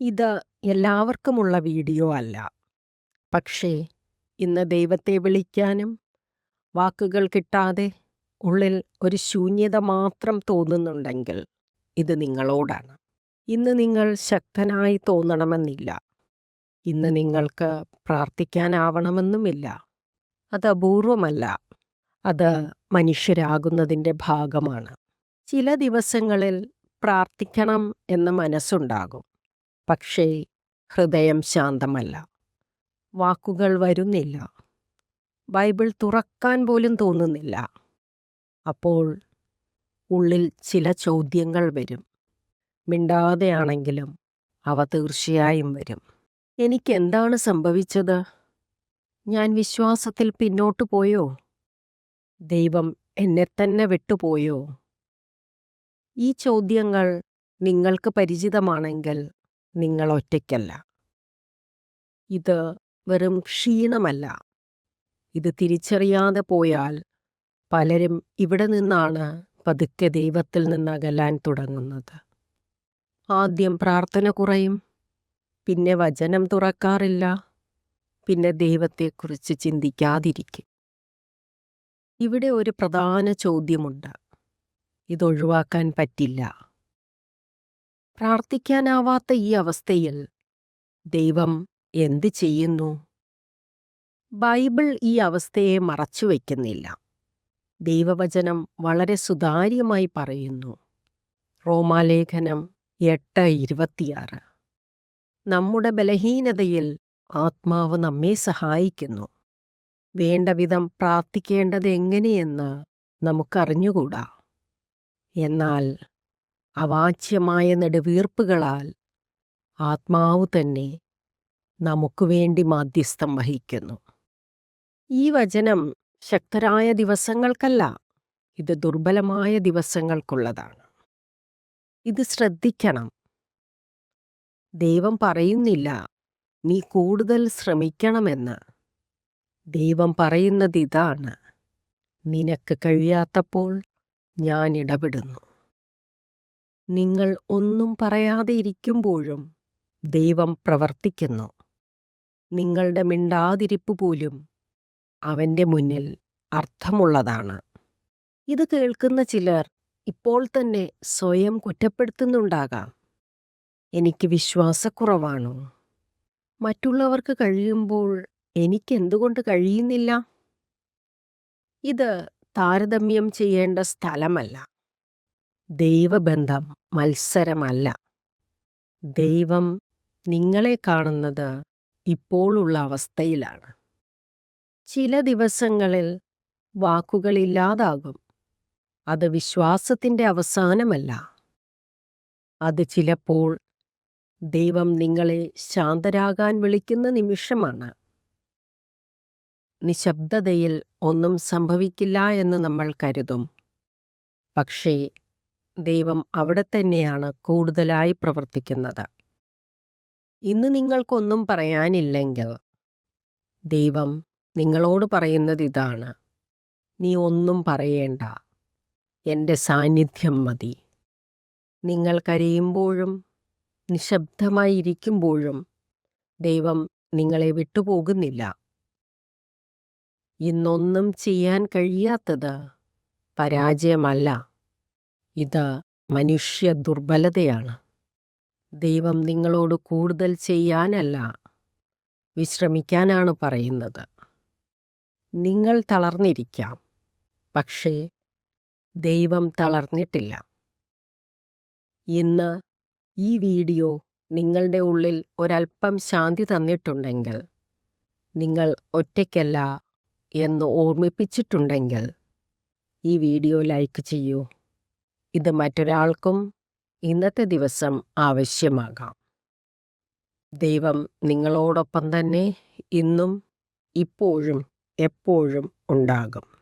ഇത് എല്ലാവർക്കുമുള്ള വീഡിയോ അല്ല. പക്ഷേ ഇന്ന് ദൈവത്തെ വിളിക്കാനും വാക്കുകൾ കിട്ടാതെ ഉള്ളിൽ ഒരു ശൂന്യത മാത്രം തോന്നുന്നുണ്ടെങ്കിൽ ഇത് നിങ്ങളോടാണ്. ഇന്ന് നിങ്ങൾ ശക്തനായി തോന്നണമെന്നില്ല. ഇന്ന് നിങ്ങൾക്ക് പ്രാർത്ഥിക്കാനാവണമെന്നുമില്ല. അത് അപൂർവമല്ല. അത് മനുഷ്യരാകുന്നതിന്റെ ഭാഗമാണ്. ചില ദിവസങ്ങളിൽ പ്രാർത്ഥിക്കണം എന്ന് മനസ്സുണ്ടാകും. പക്ഷേ ഹൃദയം ശാന്തമല്ല. വാക്കുകൾ വരുന്നില്ല. ബൈബിൾ തുറക്കാൻ പോലും തോന്നുന്നില്ല. അപ്പോൾ ഉള്ളിൽ ചില ചോദ്യങ്ങൾ വരും. മിണ്ടാതെയാണെങ്കിലും അവ തീർച്ചയായും വരും. എനിക്കെന്താണ് സംഭവിച്ചത്? ഞാൻ വിശ്വാസത്തിൽ പിന്നോട്ടു പോയോ? ദൈവം എന്നെ തന്നെ വിട്ടുപോയോ? ഈ ചോദ്യങ്ങൾ നിങ്ങൾക്ക് പരിചിതമാണെങ്കിൽ നിങ്ങൾ ഒറ്റയ്ക്കല്ല ഇത് വെറും ക്ഷീണമല്ല. ഇത് തിരിച്ചറിയാതെ പോയാൽ പലരും ഇവിടെ നിന്നാണ് പതുക്കെ ദൈവത്തിൽ നിന്ന് അകലാൻ തുടങ്ങുന്നത്. ആദ്യം പ്രാർത്ഥന കുറയും പിന്നെ വചനം തുറക്കാറില്ല പിന്നെ ദൈവത്തെക്കുറിച്ച് ചിന്തിക്കാതിരിക്കും. ഇവിടെ ഒരു പ്രധാന ചോദ്യമുണ്ട്. ഇതൊഴിവാക്കാൻ പറ്റില്ല. പ്രാർത്ഥിക്കാനാവാത്ത ഈ അവസ്ഥയിൽ ദൈവം എന്ത് ചെയ്യുന്നു? ബൈബിൾ ഈ അവസ്ഥയെ മറച്ചുവെക്കുന്നില്ല ദൈവവചനം വളരെ സുതാര്യമായി പറയുന്നു. റോമാലേഖനം എട്ട് ഇരുപത്തിയാറ്. നമ്മുടെ ബലഹീനതയിൽ ആത്മാവ് നമ്മെ സഹായിക്കുന്നു. വേണ്ടവിധം പ്രാർത്ഥിക്കേണ്ടത് എങ്ങനെയെന്ന് നമുക്കറിഞ്ഞുകൂടാ? എന്നാൽ അവാച്യമായ നെടുവീർപ്പുകളാൽ ആത്മാവ് തന്നെ നമുക്ക് വേണ്ടി മാധ്യസ്ഥം വഹിക്കുന്നു. ഈ വചനം ശക്തരായ ദിവസങ്ങൾക്കല്ല ഇത് ദുർബലമായ ദിവസങ്ങൾക്കുള്ളതാണ്. ഇത് ശ്രദ്ധിക്കണം. ദൈവം പറയുന്നില്ല നീ കൂടുതൽ ശ്രമിക്കണമെന്ന്. ദൈവം പറയുന്നത് ഇതാണ് നിനക്ക് കഴിയാത്തപ്പോൾ ഞാൻ ഇടപെടുന്നു. നിങ്ങൾ ഒന്നും പറയാതെ ഇരിക്കുമ്പോഴും ദൈവം പ്രവർത്തിക്കുന്നു. നിങ്ങളുടെ മിണ്ടാതിരിപ്പ് പോലും അവന്റെ മുന്നിൽ അർത്ഥമുള്ളതാണ്. ഇത് കേൾക്കുന്ന ചിലർ ഇപ്പോൾ തന്നെ സ്വയം കുറ്റപ്പെടുത്തുന്നുണ്ടാകാം. എനിക്ക് വിശ്വാസക്കുറവാണോ? മറ്റുള്ളവർക്ക് കഴിയുമ്പോൾ എനിക്കെന്തുകൊണ്ട് കഴിയുന്നില്ല? ഇത് താരതമ്യം ചെയ്യേണ്ട സ്ഥലമല്ല. ദൈവബന്ധം മത്സരമല്ല. ദൈവം നിങ്ങളെ കാണുന്നത് ഇപ്പോഴുള്ള അവസ്ഥയിലാണ്. ചില ദിവസങ്ങളിൽ വാക്കുകളില്ലാതാകും അത് വിശ്വാസത്തിന്റെ അവസാനമല്ല. അത് ചിലപ്പോൾ ദൈവം നിങ്ങളെ ശാന്തരാകാൻ വിളിക്കുന്ന നിമിഷമാണ്. നിശബ്ദതയിൽ ഒന്നും സംഭവിക്കില്ല എന്ന് നമ്മൾ കരുതും. പക്ഷേ ദൈവം അവിടെ തന്നെയാണ് കൂടുതലായി പ്രവർത്തിക്കുന്നത്. ഇന്ന് നിങ്ങൾക്കൊന്നും പറയാനില്ലെങ്കിൽ ദൈവം നിങ്ങളോട് പറയുന്നത് ഇതാണ്. നീ ഒന്നും പറയേണ്ട. എന്റെ സാന്നിധ്യം മതി. നിങ്ങൾ കരയുമ്പോഴും നിശബ്ദമായി ഇരിക്കുമ്പോഴും ദൈവം നിങ്ങളെ വിട്ടുപോകുന്നില്ല. ഇന്നൊന്നും ചെയ്യാൻ കഴിയാത്തത് പരാജയമല്ല. ഇത് മനുഷ്യ ദുർബലതയാണ്. ദൈവം നിങ്ങളോട് കൂടുതൽ ചെയ്യാനല്ല വിശ്രമിക്കാനാണ് പറയുന്നത്. നിങ്ങൾ തളർന്നിരിക്കാം പക്ഷേ ദൈവം തളർന്നിട്ടില്ല. ഇന്ന് ഈ വീഡിയോ നിങ്ങളുടെ ഉള്ളിൽ ഒരൽപ്പം ശാന്തി തന്നിട്ടുണ്ടെങ്കിൽ നിങ്ങൾ ഒറ്റയ്ക്കല്ല എന്ന് ഓർമ്മിപ്പിച്ചിട്ടുണ്ടെങ്കിൽ ഈ വീഡിയോ ലൈക്ക് ചെയ്യൂ. ഇത് മറ്റൊരാൾക്കും ഇന്നത്തെ ദിവസം ആവശ്യമാകാം. ദൈവം നിങ്ങളോടൊപ്പം തന്നെ ഇന്നും ഇപ്പോഴും എപ്പോഴും ഉണ്ടാകും.